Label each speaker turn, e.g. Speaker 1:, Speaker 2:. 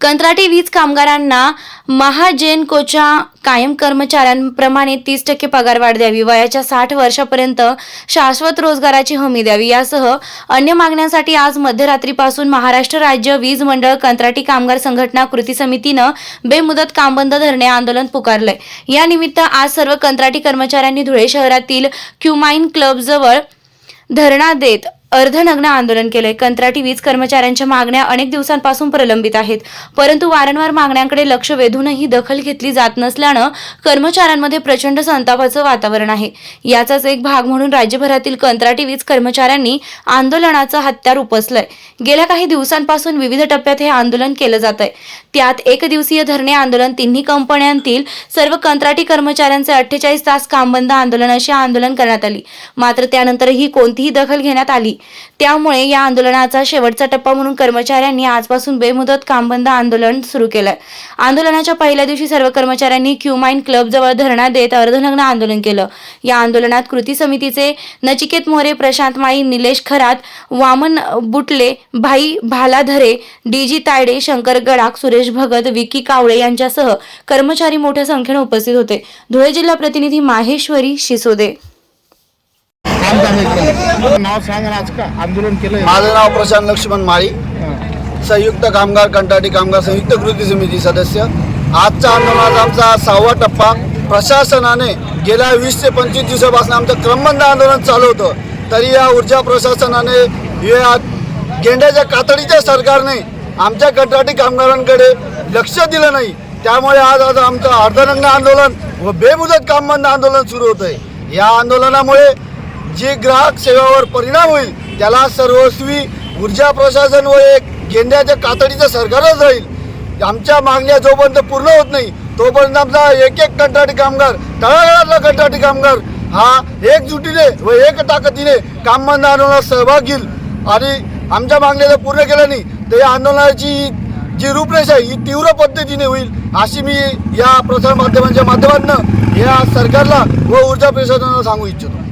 Speaker 1: कंत्राटी वीज कामगारांना महाजेनकोच्या कायम कर्मचाऱ्यांप्रमाणे तीस टक्के पगारवाढ द्यावी. वयाच्या साठ वर्षापर्यंत शाश्वत रोजगाराची हमी द्यावी. यासह अन्य मागण्यांसाठी आज मध्यरात्रीपासून महाराष्ट्र राज्य वीज मंडळ कंत्राटी कामगार संघटना कृती समितीनं बेमुदत कामबंद धरणे आंदोलन पुकारलंय. यानिमित्त आज सर्व कंत्राटी कर्मचाऱ्यांनी धुळे शहरातील क्युमाइन क्लबजवळ धरणा देत अर्धनग्न आंदोलन केलंय. कंत्राटी वीज कर्मचाऱ्यांच्या मागण्या अनेक दिवसांपासून प्रलंबित आहेत. परंतु वारंवार मागण्यांकडे लक्ष वेधूनही दखल घेतली जात नसल्यानं कर्मचाऱ्यांमध्ये प्रचंड संतापाचं वातावरण आहे. याचाच एक भाग म्हणून राज्यभरातील कंत्राटी वीज कर्मचाऱ्यांनी आंदोलनाचं हत्यार उपसलंय. गेल्या काही दिवसांपासून विविध टप्प्यात हे आंदोलन केलं जात आहे त्यात एक दिवसीय धरणे आंदोलन तिन्ही कंपन्यांतील सर्व कंत्राटी कर्मचाऱ्यांचे अठ्ठेचाळीस तास कामबंद आंदोलन अशी आंदोलन करण्यात आली. मात्र त्यानंतरही कोणतीही दखल घेण्यात आली. त्यामुळे या आंदोलनाचा शेवटचा टप्पा म्हणून कर्मचाऱ्यांनी आजपासून बेमुदत कामबंद आंदोलन सुरू केलंय आंदोलनाच्या पहिल्या दिवशी सर्व कर्मचाऱ्यांनी क्युमाइन क्लबजवळ धरणा देत अर्धनग्न आंदोलन केलं. या आंदोलनात कृती समितीचे नचिकेत मोरे प्रशांत माई निलेश खरात वामन बुटले भाई भालाधरे डीजी तायडे शंकर गडाख सुरेश भगत विकी कावळे यांच्यासह कर्मचारी मोठ्या संख्येने उपस्थित होते. धुळे जिल्हा प्रतिनिधी माहेश्वरी शिसोदे.
Speaker 2: नाव सांग आज का आंदोलन केलं
Speaker 3: माझं नाव प्रशांत लक्ष्मण माळी. संयुक्त कामगार कंटाटी कामगार संयुक्त कृती समिती सदस्य. आजच्या आंदोलनाचा आमचा सहावा टप्पा. प्रशासनाने गेल्या वीस ते पंचवीस दिवसापासून आमचं क्रमबंद आंदोलन चालू होतं. तरी या ऊर्जा प्रशासनाने या गेंड्याच्या कातडीच्या सरकारने आमच्या कंत्राटी कामगारांकडे लक्ष दिलं नाही. त्यामुळे आज आज आमचं अर्धनग्न आंदोलन व बेमुदत कामबंद आंदोलन सुरू होतं आहे या आंदोलनामुळे जे ग्राहक सेवेवर परिणाम होईल त्याला सर्वस्वी ऊर्जा प्रशासन व एक गेंड्याच्या कातडीचं सरकारच राहील. आमच्या मागण्या जोपर्यंत पूर्ण होत नाही तोपर्यंत आमचा एक एक कंत्राटी कामगार तळागाळातला कंत्राटी कामगार हा एकजुटीने व एक ताकदीने काम बंद आंदोलनात सहभाग घेईल. आणि आमच्या मागण्या जर पूर्ण केल्या नाही तर या आंदोलनाची जी रूपरेषा आहे ही तीव्र पद्धतीने होईल अशी मी या प्रसार माध्यमांच्या माध्यमातून या सरकारला व ऊर्जा प्रशासनाला सांगू इच्छितो.